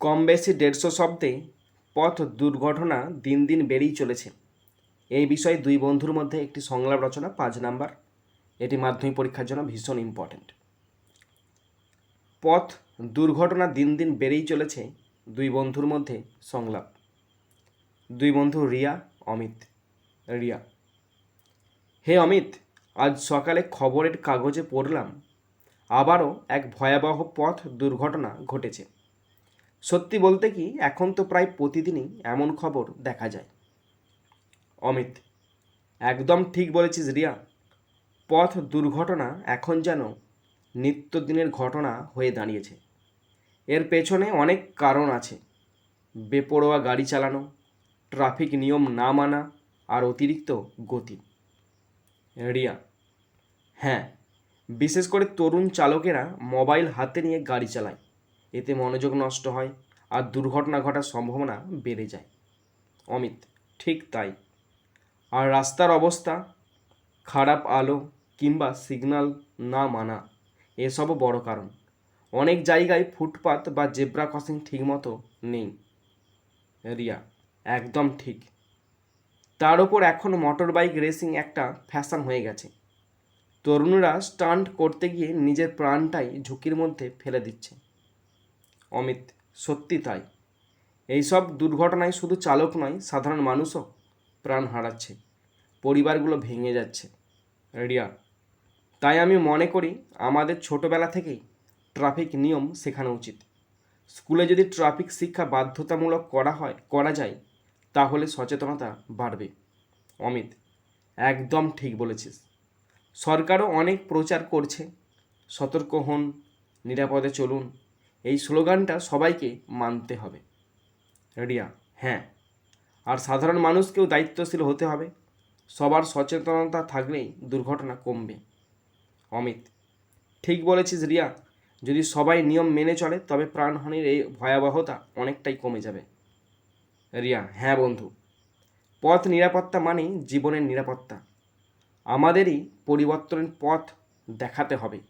কম বেশি দেড়শো শব্দে পথ দুর্ঘটনা দিন দিন বেড়েই চলেছে। এই বিষয়ে দুই বন্ধুর মধ্যে একটি সংলাপ রচনা পাঁচ নাম্বার। এটি মাধ্যমিক পরীক্ষার জন্য ভীষণ ইম্পর্ট্যান্ট পথ দুর্ঘটনা দিন দিন বেড়েই চলেছে দুই বন্ধুর মধ্যে সংলাপ। দুই বন্ধু রিয়া, অমিত। রিয়া, হে অমিত, আজ সকালে খবরের কাগজে পড়লাম, আবারও এক ভয়াবহ পথ দুর্ঘটনা ঘটেছে। সত্যি বলতে কি, এখন তো প্রায় প্রতিদিনই এমন খবর দেখা যায়। অমিত, একদম ঠিক বলেছিস রিয়া। পথ দুর্ঘটনা এখন যেন নিত্যদিনের ঘটনা হয়ে দাঁড়িয়েছে। এর পেছনে অনেক কারণ আছে। বেপরোয়া গাড়ি চালানো, ট্রাফিক নিয়ম না মানা, আর অতিরিক্ত গতি। রিয়া হ্যাঁ বিশেষ করে তরুণ চালকেরা মোবাইল হাতে নিয়ে গাড়ি চালায়। এতে মনোযোগ নষ্ট হয় আর দুর্ঘটনা ঘটার সম্ভাবনা বেড়ে যায়। অমিত, ঠিক তাই। আর রাস্তার অবস্থা? খারাপ আলো কিংবা সিগন্যাল না মানা, এসবও বড় কারণ। অনেক জায়গায় ফুটপাত বা জেব্রা ক্রসিং ঠিকমতো নেই। রিয়া, একদম ঠিক। তার ওপর এখন মোটর বাইক রেসিং একটা ফ্যাশন হয়ে গেছে। তরুণরা স্টান্ট করতে গিয়ে নিজের প্রাণটাই ঝুঁকির মধ্যে ফেলে দিচ্ছে। অমিত, সত্যি তাই। এইসব দুর্ঘটনায় শুধু চালক নয়, সাধারণ মানুষও প্রাণ হারাচ্ছে। পরিবারগুলো ভেঙে যাচ্ছে। রিয়া, তাই আমি মনে করি আমাদের ছোটোবেলা থেকেই ট্রাফিক নিয়ম শেখানো উচিত। স্কুলে যদি ট্রাফিক শিক্ষা বাধ্যতামূলক করা হয়, করা যায়, তাহলে সচেতনতা বাড়বে। অমিত, একদম ঠিক বলেছিস। সরকারও অনেক প্রচার করছে, সতর্ক হন, নিরাপদে চলুন। এই স্লোগানটা সবাইকে মানতে হবে। রিয়া হ্যাঁ। আর সাধারণ মানুষকেও দায়িত্বশীল হতে হবে। সবার সচেতনতা থাকলেই দুর্ঘটনা কমবে। অমিত, ঠিক বলেছিস রিয়া, যদি সবাই নিয়ম মেনে চলে, তবে প্রাণহানির এই ভয়াবহতা অনেকটাই কমে যাবে। রিয়া হ্যাঁ বন্ধু। পথ নিরাপত্তা মানেই জীবনের নিরাপত্তা। আমাদেরই পরিবর্তনের পথ দেখাতে হবে।